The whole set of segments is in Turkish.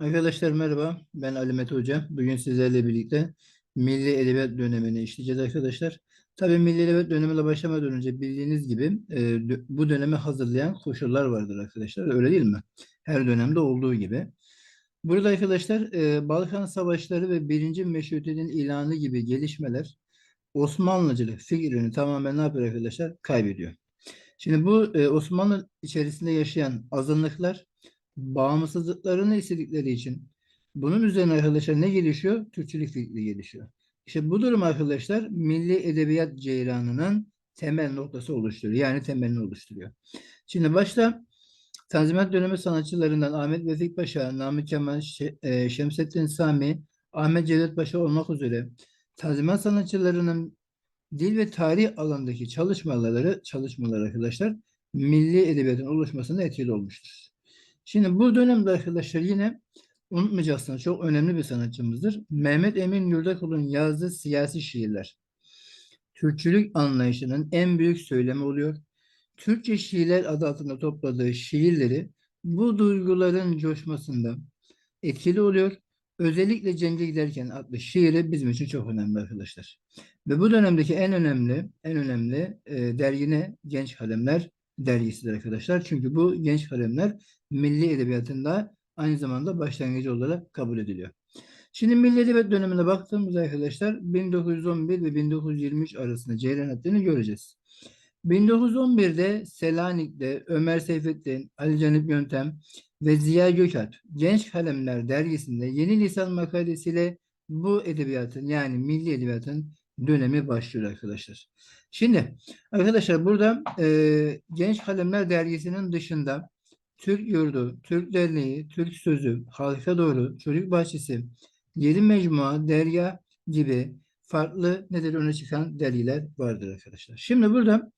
Arkadaşlar merhaba. Ben Ali Mete Hoca. Bugün sizlerle birlikte Milli Edebiyat dönemini işleyeceğiz arkadaşlar. Tabii Milli Edebiyat dönemine başlamadan önce bildiğiniz gibi e, bu dönemi hazırlayan koşullar vardır arkadaşlar. Öyle değil mi? Her dönemde olduğu gibi. Burada arkadaşlar e, Balkan Savaşları ve Birinci Meşrutiyet'in ilanı gibi gelişmeler Osmanlıcılık fikrini tamamen ne yapıyor arkadaşlar? Kaybediyor. Şimdi bu e, Osmanlı içerisinde yaşayan azınlıklar bağımsızlıklarını istedikleri için bunun üzerine arkadaşlar ne gelişiyor? Türkçülük fikri gelişiyor. İşte bu durum arkadaşlar milli edebiyat ceyranının temel noktası oluşturuyor. Yani temelini oluşturuyor. Şimdi başta Tanzimat dönemi sanatçılarından Ahmet Vefik Paşa, Namık Kemal, e, Şemsettin Sami, Ahmet Cevdet Paşa olmak üzere Tanzimat sanatçılarının dil ve tarih alanındaki çalışmaları, çalışmalar arkadaşlar milli edebiyatın oluşmasında etkili olmuştur. Şimdi bu dönemde arkadaşlar yine unutmayacaksınız çok önemli bir sanatçımızdır. Mehmet Emin Yurdakul'un yazdığı siyasi şiirler. Türkçülük anlayışının en büyük söylemi oluyor. Türkçe şiirler adı altında topladığı şiirleri bu duyguların coşmasında etkili oluyor. Özellikle Cenge Giderken adlı şiiri bizim için çok önemli arkadaşlar. Ve bu dönemdeki en önemli, en önemli e, dergi ne? Genç Kalemler dergisidir arkadaşlar. Çünkü bu genç kalemler milli edebiyatında aynı zamanda başlangıcı olarak kabul ediliyor. Şimdi milli edebiyat dönemine baktığımızda arkadaşlar 1911 ve 1923 arasında ceyran ettiğini göreceğiz. 1911'de Selanik'te Ömer Seyfettin, Ali Canip Yöntem ve Ziya Gökalp Genç Kalemler dergisinde yeni lisan makalesiyle bu edebiyatın yani milli edebiyatın dönemi başlıyor arkadaşlar. Şimdi arkadaşlar burada e, Genç Kalemler dergisinin dışında Türk Yurdu, Türk Derneği, Türk Sözü, Halka Doğru, Çocuk Bahçesi, Yeni Mecmua, Derya gibi farklı nedir öne çıkan dergiler vardır arkadaşlar. Şimdi burada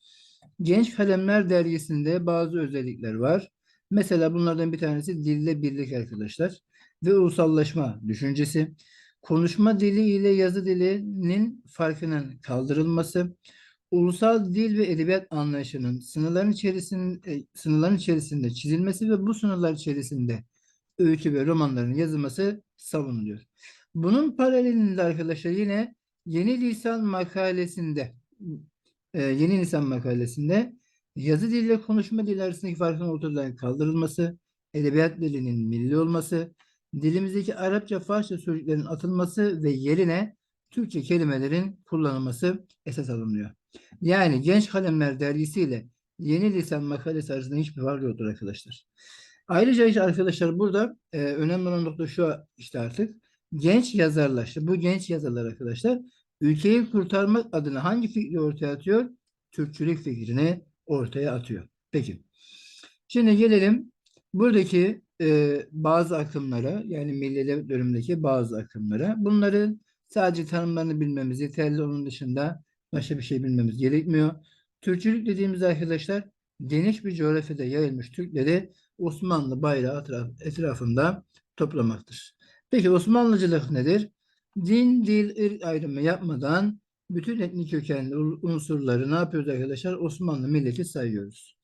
Genç Kalemler dergisinde bazı özellikler var. Mesela bunlardan bir tanesi dille birlik arkadaşlar ve ulusallaşma düşüncesi. Konuşma dili ile yazı dilinin farkının kaldırılması, ulusal dil ve edebiyat anlayışının sınırların içerisinde sınırların içerisinde çizilmesi ve bu sınırlar içerisinde öykü ve romanların yazılması savunuluyor. Bunun paralelinde arkadaşlar yine Yeni Lisan makalesinde e, Yeni Lisan makalesinde yazı dili ile konuşma dili arasındaki farkın ortadan kaldırılması, edebiyat dilinin milli olması, dilimizdeki Arapça, Farsça sözcüklerin atılması ve yerine Türkçe kelimelerin kullanılması esas alınıyor. Yani Genç Kalemler dergisiyle Yeni Lisan makalesi arasında hiçbir fark yoktur arkadaşlar. Ayrıca işte arkadaşlar burada e, önemli olan nokta şu işte artık genç yazarlar. İşte bu genç yazarlar arkadaşlar ülkeyi kurtarmak adına hangi fikri ortaya atıyor? Türkçülük fikrini ortaya atıyor. Peki. Şimdi gelelim buradaki e, bazı akımlara yani Milli dönemindeki bazı akımlara. Bunların sadece tanımlarını bilmemiz yeterli. Onun dışında başka bir şey bilmemiz gerekmiyor. Türkçülük dediğimiz arkadaşlar geniş bir coğrafyada yayılmış Türkleri Osmanlı bayrağı etraf, etrafında toplamaktır. Peki Osmanlıcılık nedir? Din, dil, ırk ayrımı yapmadan bütün etnik kökenli unsurları ne yapıyoruz arkadaşlar? Osmanlı milleti sayıyoruz.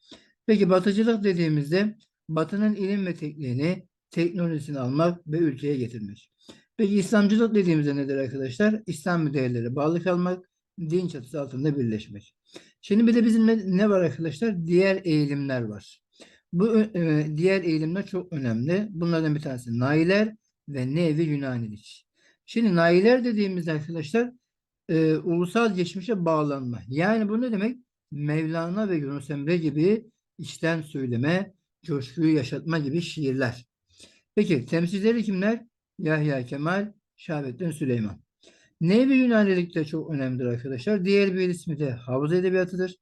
Peki batıcılık dediğimizde batının ilim ve tekniğini, teknolojisini almak ve ülkeye getirmek. Peki İslamcılık dediğimizde nedir arkadaşlar? İslam değerleri bağlı kalmak, din çatısı altında birleşmek. Şimdi bir de bizim ne, ne var arkadaşlar? Diğer eğilimler var. Bu e, diğer eğilimler çok önemli. Bunlardan bir tanesi Nailer ve Nevi Yunanilik. Şimdi Nailer dediğimiz arkadaşlar e, ulusal geçmişe bağlanma. Yani bu ne demek? Mevlana ve Yunus Emre gibi içten söyleme, coşkuyu yaşatma gibi şiirler. Peki temsilcileri kimler? Yahya Kemal, Şahabettin Süleyman. Nevi Yunanilik de çok önemlidir arkadaşlar. Diğer bir ismi de havuz edebiyatıdır.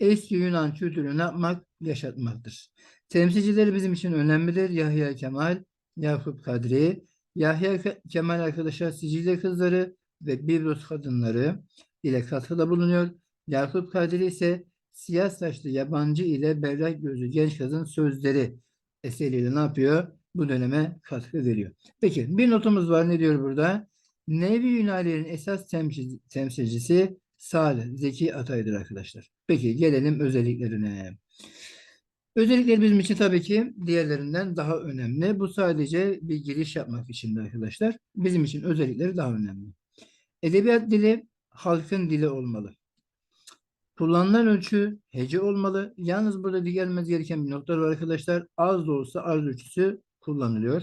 Eski Yunan kültürünü yapmak? Yaşatmaktır. Temsilcileri bizim için önemlidir. Yahya Kemal, Yakup Kadri, Yahya Kemal arkadaşlar Sicilya kızları ve Biblos kadınları ile katkıda bulunuyor. Yakup Kadri ise siyah saçlı yabancı ile berrak gözlü genç kızın sözleri eseriyle ne yapıyor? Bu döneme katkı veriyor. Peki bir notumuz var. Ne diyor burada? Nevi Yunanilerin esas temsil, temsilcisi Salih Zeki Atay'dır arkadaşlar. Peki gelelim özelliklerine. Özellikleri bizim için tabii ki diğerlerinden daha önemli. Bu sadece bir giriş yapmak için de arkadaşlar. Bizim için özellikleri daha önemli. Edebiyat dili halkın dili olmalı. Kullanılan ölçü hece olmalı. Yalnız burada edilmemiz gereken bir nokta var arkadaşlar. Az da olsa arz ölçüsü kullanılıyor.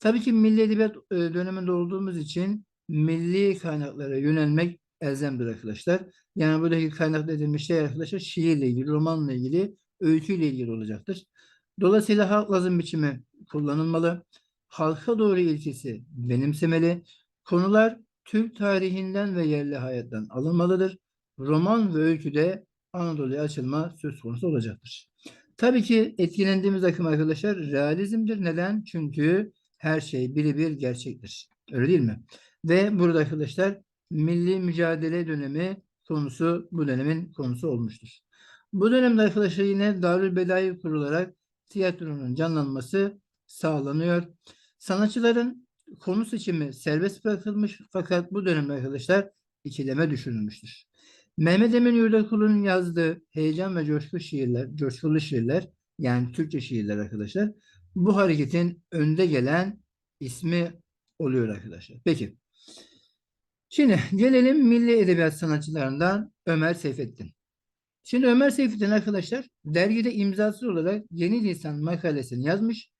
Tabii ki milli edebiyat e, döneminde olduğumuz için milli kaynaklara yönelmek elzemdir arkadaşlar. Yani buradaki kaynak edilmiş şey arkadaşlar şiirle ilgili, romanla ilgili, öyküyle ilgili olacaktır. Dolayısıyla halk lazım biçimi kullanılmalı. Halka doğru ilkesi benimsemeli. Konular Türk tarihinden ve yerli hayattan alınmalıdır. Roman ve öyküde Anadolu'ya açılma söz konusu olacaktır. Tabii ki etkilendiğimiz akım arkadaşlar realizmdir. Neden? Çünkü her şey birebir gerçektir. Öyle değil mi? Ve burada arkadaşlar milli mücadele dönemi konusu bu dönemin konusu olmuştur. Bu dönemde arkadaşlar yine Darül Bedai kurularak tiyatronun canlanması sağlanıyor. Sanatçıların konu seçimi serbest bırakılmış fakat bu dönemde arkadaşlar ikileme düşünülmüştür. Mehmet Emin Yurdakul'un yazdığı heyecan ve coşku şiirler, coşkulu şiirler yani Türkçe şiirler arkadaşlar bu hareketin önde gelen ismi oluyor arkadaşlar. Peki. Şimdi gelelim milli edebiyat sanatçılarından Ömer Seyfettin. Şimdi Ömer Seyfettin arkadaşlar dergide imzasız olarak Yeni Lisan makalesini yazmış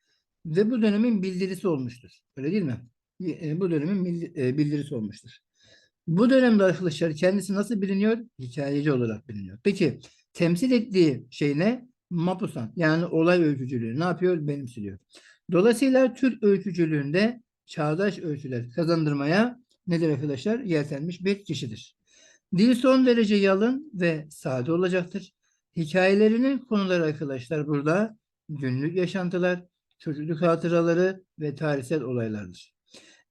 ve bu dönemin bildirisi olmuştur. Öyle değil mi? E, Bu dönemin e, bildirisi olmuştur. Bu dönemde arkadaşlar kendisi nasıl biliniyor? Hikayeci olarak biliniyor. Peki temsil ettiği şey ne? Mapusan yani olay öykücülüğü ne yapıyor? Benimsiliyor. Dolayısıyla Türk öykücülüğünde çağdaş öyküler kazandırmaya nedir arkadaşlar? Yeltenmiş bir kişidir. Dil son derece yalın ve sade olacaktır. Hikayelerinin konuları arkadaşlar burada günlük yaşantılar, çocukluk hatıraları ve tarihsel olaylardır.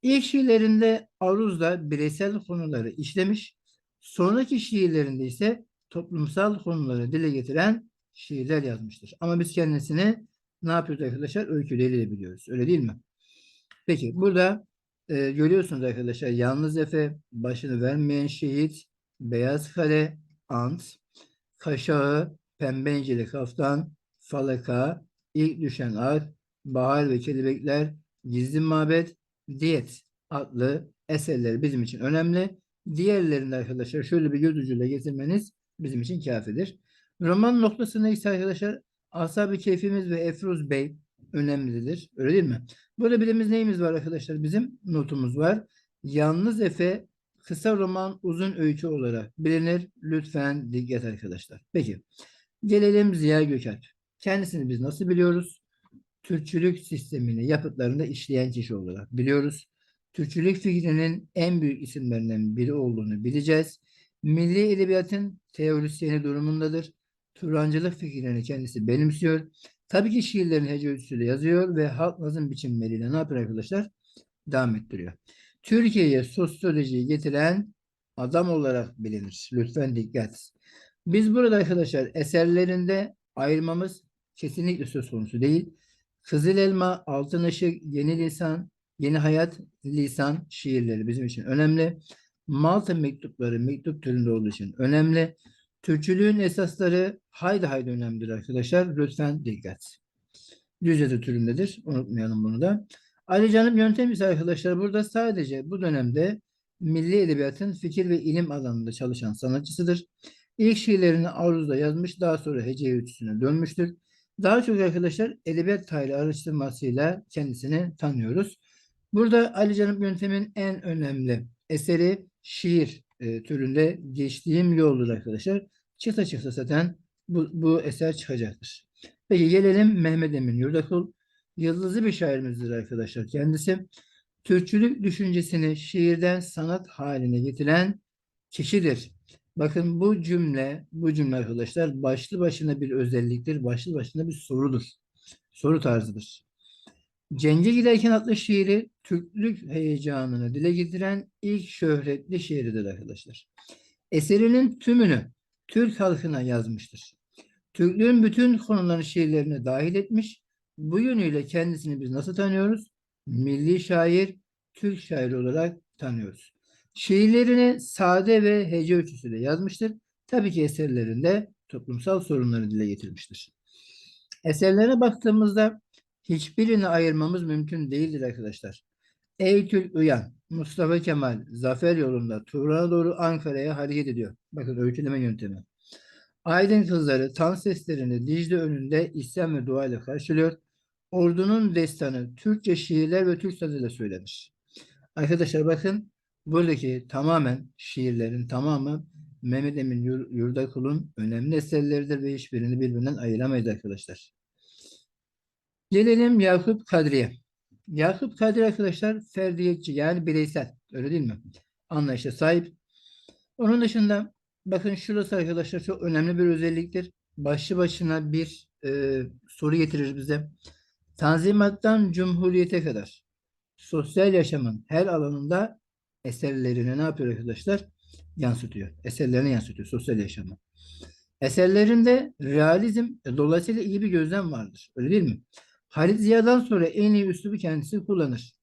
İlk şiirlerinde aruzda bireysel konuları işlemiş, sonraki şiirlerinde ise toplumsal konuları dile getiren şiirler yazmıştır. Ama biz kendisini ne yapıyoruz arkadaşlar? Öyküleriyle biliyoruz. Öyle değil mi? Peki burada e, görüyorsunuz arkadaşlar Yalnız Efe, Başını Vermeyen Şehit, Beyaz Kale, Ant, Kaşağı, Pembe İncili Kaftan, Falaka, İlk Düşen Ar, Bahar ve Kelebekler, Gizli Mabet, Diyet adlı eserler bizim için önemli. Diğerlerinde arkadaşlar şöyle bir göz ucuyla getirmeniz bizim için kafidir. Roman noktasında ise arkadaşlar Ashab-ı Keyfimiz ve Efruz Bey önemlidir. Öyle değil mi? Burada bildiğimiz neyimiz var arkadaşlar? Bizim notumuz var. Yalnız Efe kısa roman uzun öykü olarak bilinir. Lütfen dikkat arkadaşlar. Peki. Gelelim Ziya Gökalp. Kendisini biz nasıl biliyoruz? Türkçülük sistemini yapıtlarında işleyen kişi olarak biliyoruz. Türkçülük fikrinin en büyük isimlerinden biri olduğunu bileceğiz. Milli edebiyatın teorisyeni durumundadır. Turancılık fikrini kendisi benimsiyor. Tabii ki şiirlerini hece ölçüsüyle yazıyor ve halk nazım biçimleriyle ne yapıyor arkadaşlar? Devam ettiriyor. Türkiye'ye sosyolojiyi getiren adam olarak bilinir. Lütfen dikkat. Biz burada arkadaşlar eserlerinde ayırmamız kesinlikle söz konusu değil. Kızıl Elma, Altın Işık, Yeni Lisan, Yeni Hayat, Lisan şiirleri bizim için önemli. Malta mektupları mektup türünde olduğu için önemli. Türkçülüğün esasları haydi haydi önemlidir arkadaşlar. Lütfen dikkat. Düzce türündedir. Unutmayalım bunu da. Ali Canım yöntem ise arkadaşlar burada sadece bu dönemde milli edebiyatın fikir ve ilim alanında çalışan sanatçısıdır. İlk şiirlerini Aruz'da yazmış, daha sonra hece ölçüsüne dönmüştür. Daha çok arkadaşlar edebiyat tarihi araştırmasıyla kendisini tanıyoruz. Burada Ali Canım yöntemin en önemli eseri şiir e, türünde geçtiğim yoldur arkadaşlar. Çıksa çıksa zaten bu, bu eser çıkacaktır. Peki gelelim Mehmet Emin Yurdakul. Yıldızlı bir şairimizdir arkadaşlar kendisi. Türkçülük düşüncesini şiirden sanat haline getiren kişidir. Bakın bu cümle, bu cümle arkadaşlar başlı başına bir özelliktir, başlı başına bir sorudur. Soru tarzıdır. Cenge Giderken adlı şiiri Türklük heyecanını dile getiren ilk şöhretli şiiridir arkadaşlar. Eserinin tümünü Türk halkına yazmıştır. Türklüğün bütün konularını şiirlerine dahil etmiş. Bu yönüyle kendisini biz nasıl tanıyoruz? Milli şair, Türk şairi olarak tanıyoruz. Şiirlerini sade ve hece ölçüsüyle yazmıştır. Tabii ki eserlerinde toplumsal sorunları dile getirmiştir. Eserlerine baktığımızda hiçbirini ayırmamız mümkün değildir arkadaşlar. Eğitül Uyan, Mustafa Kemal, Zafer yolunda Turan'a doğru Ankara'ya hareket ediyor. Bakın öyküleme yöntemi. Aydın kızları tan seslerini Dicle önünde isyan ve duayla karşılıyor. Ordunun destanı Türkçe şiirler ve Türk sözüyle söylenir. Arkadaşlar bakın buradaki tamamen şiirlerin tamamı Mehmet Emin Yur- Yurdakul'un önemli eserleridir ve hiçbirini birbirinden ayıramayız arkadaşlar. Gelelim Yakup Kadri'ye. Yakup Kadri arkadaşlar ferdiyetçi yani bireysel öyle değil mi? Anlayışa sahip. Onun dışında bakın şurası arkadaşlar çok önemli bir özelliktir. Başlı başına bir e, soru getirir bize. Tanzimattan Cumhuriyete kadar sosyal yaşamın her alanında eserlerini ne yapıyor arkadaşlar? Yansıtıyor. Eserlerini yansıtıyor sosyal yaşamı. Eserlerinde realizm e, dolayısıyla iyi bir gözlem vardır. Öyle değil mi? Halit Ziya'dan sonra en iyi üslubu kendisi kullanır.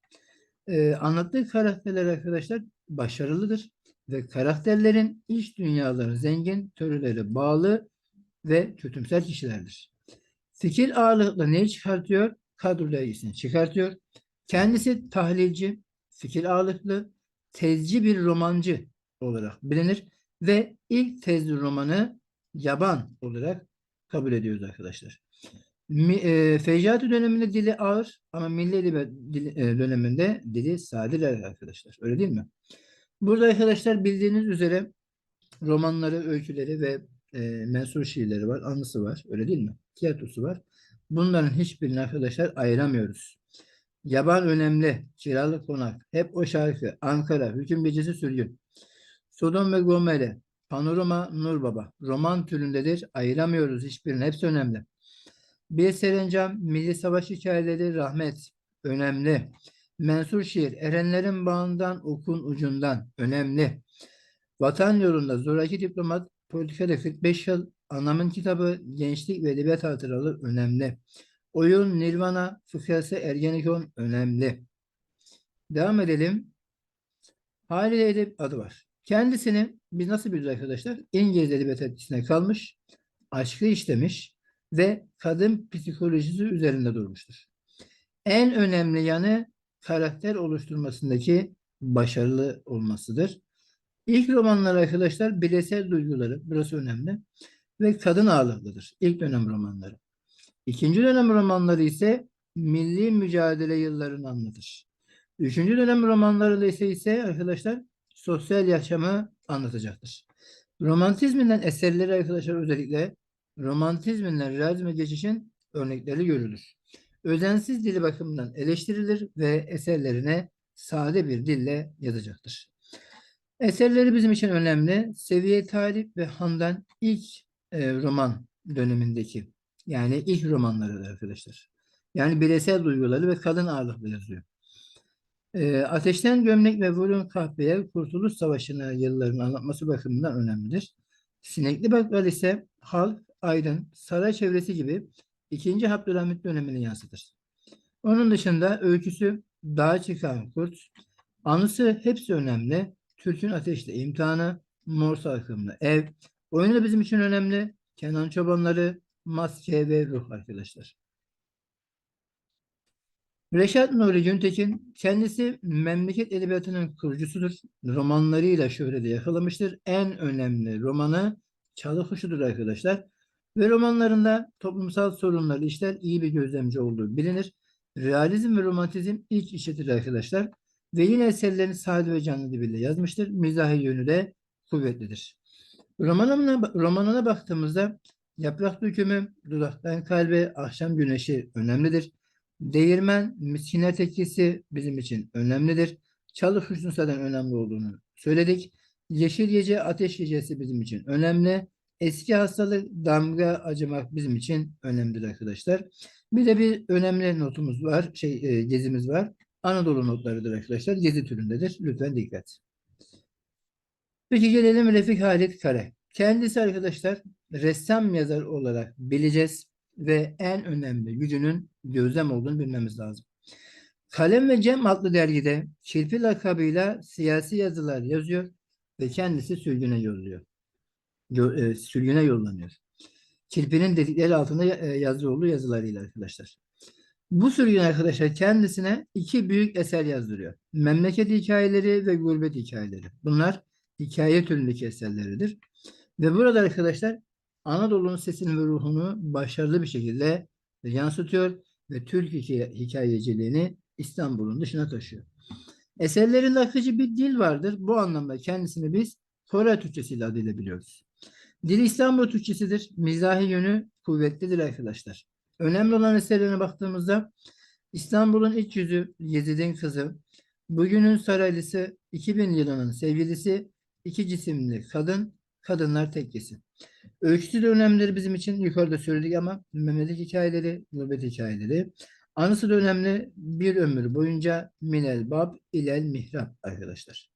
Ee, anlattığı karakterler arkadaşlar başarılıdır ve karakterlerin iç dünyaları zengin, teorileri bağlı ve kötümser kişilerdir. Fikir ağırlıkla neyi çıkartıyor? Kadro dergisini çıkartıyor. Kendisi tahlilci, fikir ağırlıklı, tezci bir romancı olarak bilinir ve ilk tezli romanı Yaban olarak kabul ediyoruz arkadaşlar. Mi, e, Fecaati döneminde dili ağır ama Milli Edebiyat e, döneminde dili sadeler arkadaşlar. Öyle değil mi? Burada arkadaşlar bildiğiniz üzere romanları, öyküleri ve e, mensur şiirleri var, anısı var. Öyle değil mi? Tiyatrosu var. Bunların hiçbirini arkadaşlar ayıramıyoruz. Yaban önemli, Kiralık Konak, hep o şarkı, Ankara, Hüküm Gecesi Sürgün, Sodom ve Gomorre, Panorama Nur Baba, roman türündedir. Ayıramıyoruz hiçbirini. Hepsi önemli. Bir Serencam, Milli Savaş Hikayeleri, Rahmet, önemli. Mensur şiir, Erenlerin bağından, okun ucundan, önemli. Vatan yolunda zoraki diplomat, politikada 45 yıl, anamın kitabı, gençlik ve edebiyat hatıralı, önemli. Oyun, Nirvana, Fıkrası, Ergenekon, önemli. Devam edelim. Halide Edip adı var. Kendisini biz nasıl biliyoruz arkadaşlar? İngiliz edebiyat etkisine kalmış, aşkı işlemiş ve kadın psikolojisi üzerinde durmuştur. En önemli yanı karakter oluşturmasındaki başarılı olmasıdır. İlk romanları arkadaşlar bireysel duyguları, burası önemli ve kadın ağırlıklıdır. İlk dönem romanları. İkinci dönem romanları ise milli mücadele yıllarını anlatır. Üçüncü dönem romanları ise ise arkadaşlar sosyal yaşamı anlatacaktır. Romantizminden eserleri arkadaşlar özellikle romantizminden realizme geçişin örnekleri görülür. Özensiz dili bakımından eleştirilir ve eserlerine sade bir dille yazacaktır. Eserleri bizim için önemli. Seviye Talip ve Handan ilk e, roman dönemindeki yani ilk romanları arkadaşlar. Yani bireysel duyguları ve kadın ağırlıklı yazıyor. E, Ateşten Gömlek ve Vurun Kahveye Kurtuluş Savaşı'nı yıllarını anlatması bakımından önemlidir. Sinekli Bakkal ise halk, aydın, saray çevresi gibi 2. Abdülhamit dönemini yansıtır. Onun dışında öyküsü Dağa Çıkan Kurt, anısı hepsi önemli. Türk'ün Ateşte imtihanı, Morse akımlı ev. Oyunu bizim için önemli. Kenan Çobanları, Maske ve Ruh arkadaşlar. Reşat Nuri Güntekin kendisi memleket edebiyatının kurucusudur. Romanlarıyla şöhreti yakalamıştır. En önemli romanı Çalı Kuşu'dur arkadaşlar. Ve romanlarında toplumsal sorunları işler iyi bir gözlemci olduğu bilinir. Realizm ve romantizm ilk içedir arkadaşlar. Ve yine eserlerini sade ve canlı diliyle yazmıştır. Mizahi yönü de kuvvetlidir. Romanına, romanına baktığımızda Yaprak Dökümü, Dudaktan Kalbe, Akşam Güneşi önemlidir. Değirmen, Miskinler Tekkesi bizim için önemlidir. Çalı zaten önemli olduğunu söyledik. Yeşil Gece, Ateş Gecesi bizim için önemli. Eski hastalık, damga, acımak bizim için önemlidir arkadaşlar. Bir de bir önemli notumuz var, şey e, gezimiz var. Anadolu notlarıdır arkadaşlar. Gezi türündedir. Lütfen dikkat. Peki gelelim Refik Halit Kare. Kendisi arkadaşlar ressam yazar olarak bileceğiz ve en önemli gücünün gözlem olduğunu bilmemiz lazım. Kalem ve Cem adlı dergide Çirpi lakabıyla siyasi yazılar yazıyor ve kendisi sürgüne yolluyor. Yo- e, sürgüne yollanıyor. Kirpinin dedikleri altında e, yazılı olduğu yazılarıyla arkadaşlar. Bu sürgün arkadaşlar kendisine iki büyük eser yazdırıyor. Memleket hikayeleri ve gurbet hikayeleri. Bunlar hikaye türündeki eserleridir. Ve burada arkadaşlar Anadolu'nun sesini ve ruhunu başarılı bir şekilde yansıtıyor ve Türk hikaye- hikayeciliğini İstanbul'un dışına taşıyor. Eserlerinde akıcı bir dil vardır. Bu anlamda kendisini biz Kore Türkçesiyle adıyla biliyoruz. Dili İstanbul Türkçesidir. Mizahi yönü kuvvetlidir arkadaşlar. Önemli olan eserlerine baktığımızda İstanbul'un iç yüzü Yezid'in kızı, bugünün saraylısı 2000 yılının sevgilisi, iki cisimli kadın, kadınlar tekkesi. Öyküsü de önemlidir bizim için. Yukarıda söyledik ama memleket hikayeleri, gurbet hikayeleri. Anısı da önemli. Bir ömür boyunca Minel Bab İlel Mihrap arkadaşlar.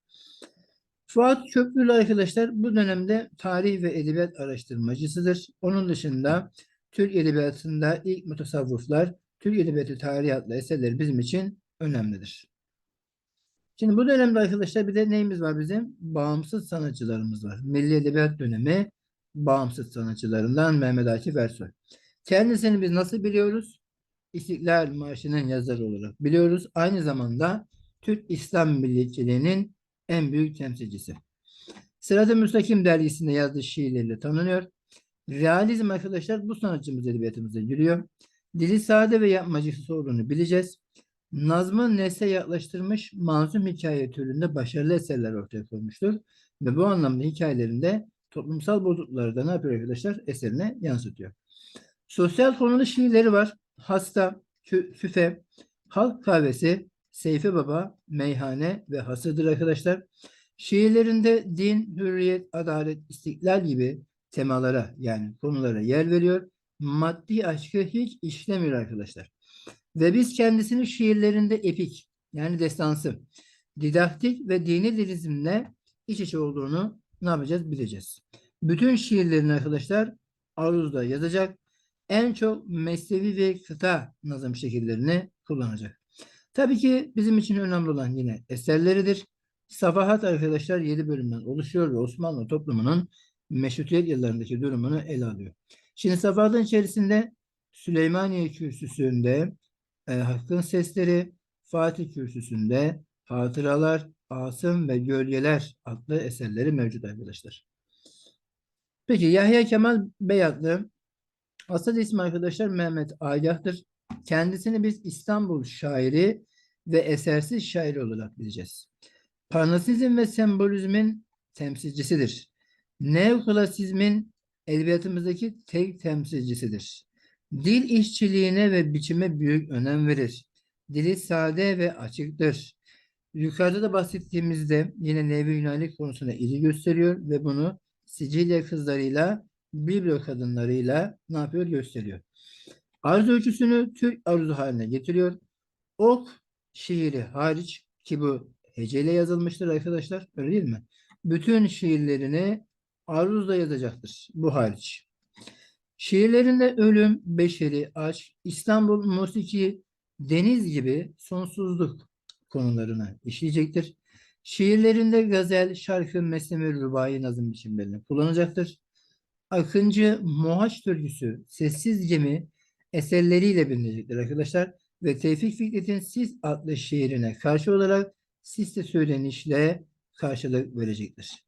Fuat Köprülü arkadaşlar bu dönemde tarih ve edebiyat araştırmacısıdır. Onun dışında Türk edebiyatında ilk mutasavvıflar, Türk edebiyatı tarihi adlı eserleri bizim için önemlidir. Şimdi bu dönemde arkadaşlar bir de neyimiz var bizim? Bağımsız sanatçılarımız var. Milli Edebiyat dönemi bağımsız sanatçılarından Mehmet Akif Ersoy. Kendisini biz nasıl biliyoruz? İstiklal Marşı'nın yazarı olarak biliyoruz. Aynı zamanda Türk İslam milliyetçiliğinin en büyük temsilcisi. Sırat-ı Müstakim dergisinde yazdığı şiirleriyle tanınıyor. Realizm arkadaşlar bu sanatçımız edebiyatımıza giriyor. Dili sade ve yapmacısı olduğunu bileceğiz. Nazm'ı nesle yaklaştırmış manzum hikaye türünde başarılı eserler ortaya koymuştur. Ve bu anlamda hikayelerinde toplumsal bozuklukları da ne yapıyor arkadaşlar? Eserine yansıtıyor. Sosyal konulu şiirleri var. Hasta, Füfe, Halk Kahvesi, Seyfi Baba, Meyhane ve Hasırdır arkadaşlar. Şiirlerinde din, hürriyet, adalet, istiklal gibi temalara yani konulara yer veriyor. Maddi aşkı hiç işlemiyor arkadaşlar. Ve biz kendisini şiirlerinde epik yani destansı, didaktik ve dini lirizmle iç içe olduğunu ne yapacağız bileceğiz. Bütün şiirlerini arkadaşlar aruzda yazacak. En çok mesnevi ve kıta nazım şekillerini kullanacak. Tabii ki bizim için önemli olan yine eserleridir. Safahat arkadaşlar 7 bölümden oluşuyor ve Osmanlı toplumunun meşrutiyet yıllarındaki durumunu ele alıyor. Şimdi Safahat'ın içerisinde Süleymaniye Kürsüsü'nde e, Hakkın Sesleri, Fatih Kürsüsü'nde Hatıralar, Asım ve Gölgeler adlı eserleri mevcut arkadaşlar. Peki Yahya Kemal Beyatlı asıl ismi arkadaşlar Mehmet Agah'tır. Kendisini biz İstanbul şairi ve esersiz şairi olarak bileceğiz. Parnasizm ve sembolizmin temsilcisidir. Neoklasizmin edebiyatımızdaki tek temsilcisidir. Dil işçiliğine ve biçime büyük önem verir. Dili sade ve açıktır. Yukarıda da bahsettiğimizde yine Nevi Yunani konusuna ilgi gösteriyor ve bunu Sicilya kızlarıyla, Biblo kadınlarıyla ne yapıyor gösteriyor. Arz ölçüsünü Türk arzu haline getiriyor. Ok şiiri hariç ki bu heceyle yazılmıştır arkadaşlar öyle değil mi? Bütün şiirlerini aruzla yazacaktır bu hariç. Şiirlerinde ölüm, beşeri, aşk, İstanbul, musiki, deniz gibi sonsuzluk konularını işleyecektir. Şiirlerinde gazel, şarkı, mesneme, rubai nazım biçimlerini kullanacaktır. Akıncı, Mohaç türküsü, sessiz gemi eserleriyle bilinecektir arkadaşlar. Ve Tevfik Fikret'in Sis adlı şiirine karşı olarak Sis'te söylenişle karşılık verecektir.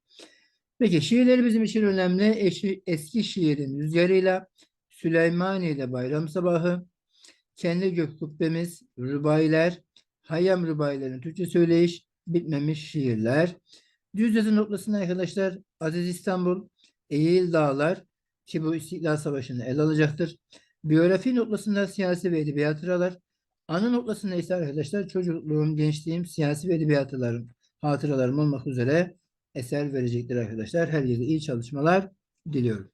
Peki şiirleri bizim için önemli. Eşi, eski şiirin rüzgarıyla Süleymaniye'de bayram sabahı, kendi gök kubbemiz, rübailer, Hayyam rübailerin Türkçe söyleyiş, bitmemiş şiirler. Düz yazı noktasında arkadaşlar Aziz İstanbul, Eğil Dağlar ki bu İstiklal Savaşı'nı ele alacaktır. Biyografi noktasında siyasi ve edebiyat hatıralar. Anı noktasında ise arkadaşlar çocukluğum, gençliğim, siyasi ve edebiyat hatıralarım, hatıralarım olmak üzere eser verecektir arkadaşlar. Her yerde iyi çalışmalar diliyorum.